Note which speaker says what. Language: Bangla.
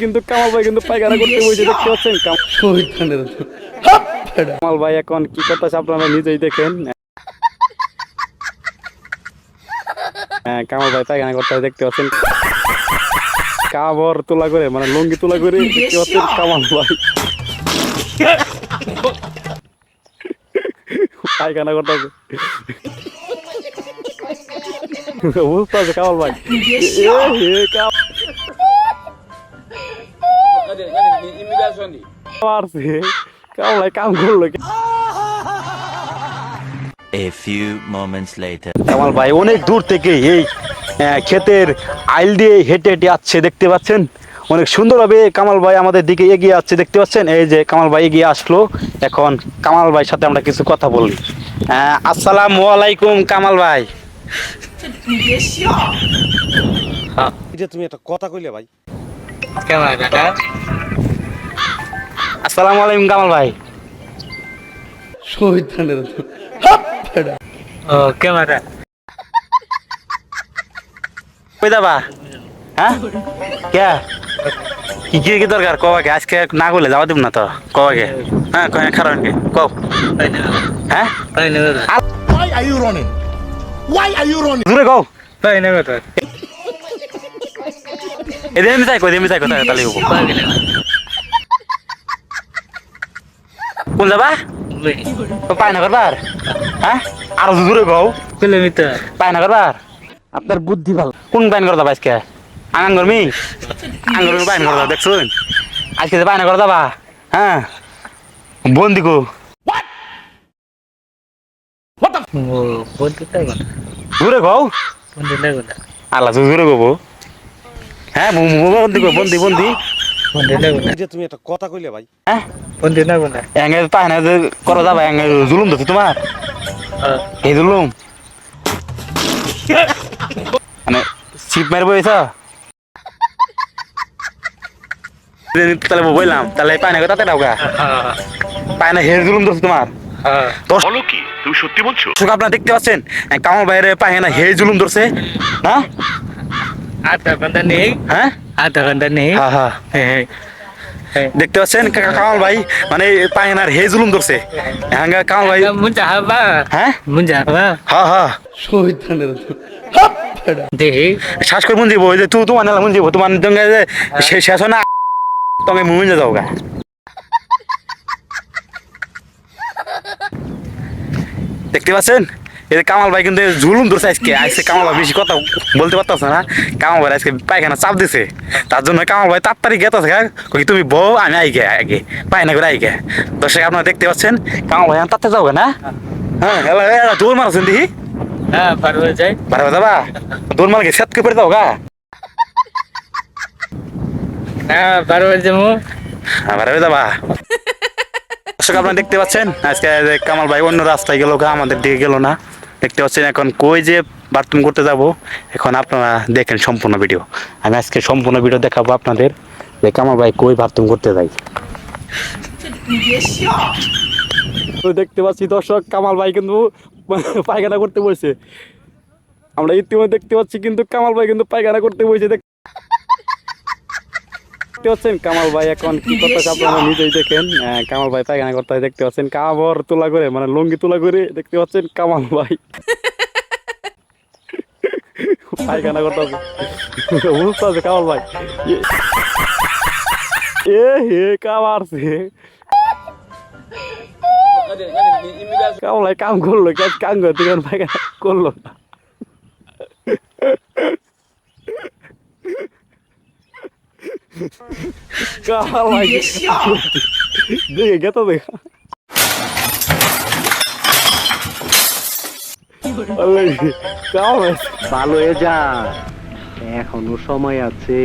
Speaker 1: কিন্তু কামাল ভাই কিন্তু পায়খানা করতে বসে দেখতে পাচ্ছেন কামাল ভাই। এখন কি করতেছে আপনারা নিজেই দেখেন। হ্যাঁ কামাল ভাই পায়খানা করতে দেখতে পাচ্ছেন। কাবর তোলা করে মানে লঙ্গি তোলা করে দেখতে পাচ্ছেন কামাল ভাই। পায়খানা করতেছে। বুঝতে পারছে কামাল ভাই? মারছে কামাল ভাই কাম করল
Speaker 2: A few moments later.
Speaker 1: Kamal ভাই অনেক দূর থেকে এই ক্ষেতের আইল দিয়ে হেঁটে হেঁটে আসছে দেখতে পাচ্ছেন? অনেক সুন্দরভাবে কামাল ভাই আমাদের দিকে এগিয়ে আসছে দেখতে পাচ্ছেন? এই যে কামাল ভাই এগিয়ে আসলো। এখন কামাল ভাইয়ের সাথে আমরা কিছু কথা বলি। আসসালামু আলাইকুম কামাল ভাই।
Speaker 3: এটা তুমি একটা কথা কইলে ভাই।
Speaker 1: আসসালামু আলাইকুম কামাল ভাই।
Speaker 4: ও ক্যামেরা।
Speaker 1: কই যাবা? হ্যাঁ? কে? কি কি কি দরকার কবাকে আজকে না করলে যাওয়া দিব না তো? কবাকে হ্যাঁ কয় কারণ কি কও। হ্যাঁ?
Speaker 5: Why are you running? Why are you running?
Speaker 1: দূরে কও।
Speaker 4: পাই নেবে তো
Speaker 1: এদিন আমি চাই কই এদিন আমি চাই কোথায় তাহলে কোন যাবা? তো পায় না করবার হ্যাঁ? আরও দূরে
Speaker 4: কিলোমিটার
Speaker 1: পায় না করবার আপনার বুদ্ধি ভালো। কোন পাইন করদা আজকে? আঙ্গান করমি আঙ্গান পাইন করদা দেখছুন? আজকে যে পাইন করদা বা হ্যাঁ? বন্দি কো। দূরে
Speaker 4: না
Speaker 1: আল্লাহ দূরে কব। হ্যাঁ বন্দি বন্দি বন্দি।
Speaker 3: এটা তুমি একটা কথা কইলে ভাই।
Speaker 1: হ্যাঁ? এঙ্গে পায় না যে করো যাবা এঙ্গে জুলুম তো তোমার? এই জুলুম? মানে ছিপ মারি বইছ তাহলে বইলাম তাহলে পায় না তাতে ডাউকা পায় না হের জুলুম দোষ তোমার।
Speaker 5: বলো কি তুমি সত্যি বলছো?
Speaker 1: আপনারা দেখতে পাচ্ছেন কামাল বাইরে পায় না হে জুলুম ধরছে না?
Speaker 4: আধা ঘণ্টা নেই।
Speaker 1: হ্যাঁ?
Speaker 4: আধা ঘণ্টা নেই।
Speaker 1: হ্যাঁ হ্যাঁ।
Speaker 4: হ্যাঁ হ্যাঁ।
Speaker 1: দেখতে পাচ্ছেন? কামাল ভাই মানে পায়নার হে জুলুম ধরছে। হ্যাঁ কামাল ভাই। হ্যাঁ? হ্যাঁ হ্যাঁ।
Speaker 4: দেখি
Speaker 1: শ্বাস করে মন যাব ওই যে তুই তোমার নালা মন যাব তোমার দঙ্গে যে শেষ না। তুমি মুন যাও গা দেখতে পাচ্ছেন? এই কামাল ভাই কিন্তু জুলুম ধরছে আজকে আজকে কামাল ভাই বেশি কথা বলতে পারতেছে না। কামাল ভাই আজকে পায়খানা চাপ দিছে। তার জন্য কামাল ভাই তাড়াতাড়ি গেতেছে কই তুমি বউ আমি আই গে আগে। পায়না করে আই গে। দর্শক আপনারা দেখতে পাচ্ছেন কামাল ভাই তাতে গা না? হ্যাঁ এলা এলা দৌড় মারছেন দেখি।
Speaker 4: হ্যাঁ পারবে যাই।
Speaker 1: বারবার যাবা? দৌড় মারকে সেতকে পড়ে যাও গা?
Speaker 4: হ্যাঁ পারবে যাব।
Speaker 1: আবার হয়ে যাবা। দর্শক, আপনারা দেখতে পাচ্ছেন, আজকে কামাল ভাই অন্য রাস্তায় গেল আমাদের দিকে গেল না। দেখতে পাচ্ছেন এখন কই যে বাথরুম করতে যাব, এখন আপনারা দেখেন সম্পূর্ণ ভিডিও। আমি আজকে সম্পূর্ণ ভিডিও দেখাবো আপনাদের যে কামাল ভাই কই বাথরুম করতে যাই দেখতে পাচ্ছি দর্শক, কামাল ভাই কিন্তু পায়খানা করতে বসে। আমরা ইতিমধ্যে দেখতে পাচ্ছি কিন্তু কামাল ভাই কিন্তু পায়খানা করতে বসে। দেখতে পাচ্ছেন কামাল ভাই এখন কি করতেছে আপনারা নিজেই দেখেন। কামাল ভাই পায়খানা করতে দেখতে পাচ্ছেন কাবর তোলা করে মানে লঙ্গি তোলা করে দেখতে পাচ্ছেন কামাল ভাই। পায়খানা করতেছে। বুঝতে আছে কামাল ভাই। এ- এ হে কামারছে কামাল ভাই কাম করল, কাজ কাম করতে পায়খানা করল। না কামাল ভাই দেখে গেতো দেখা কামাল ভাই
Speaker 6: ভালো হয়ে যা এখনও সময় আছে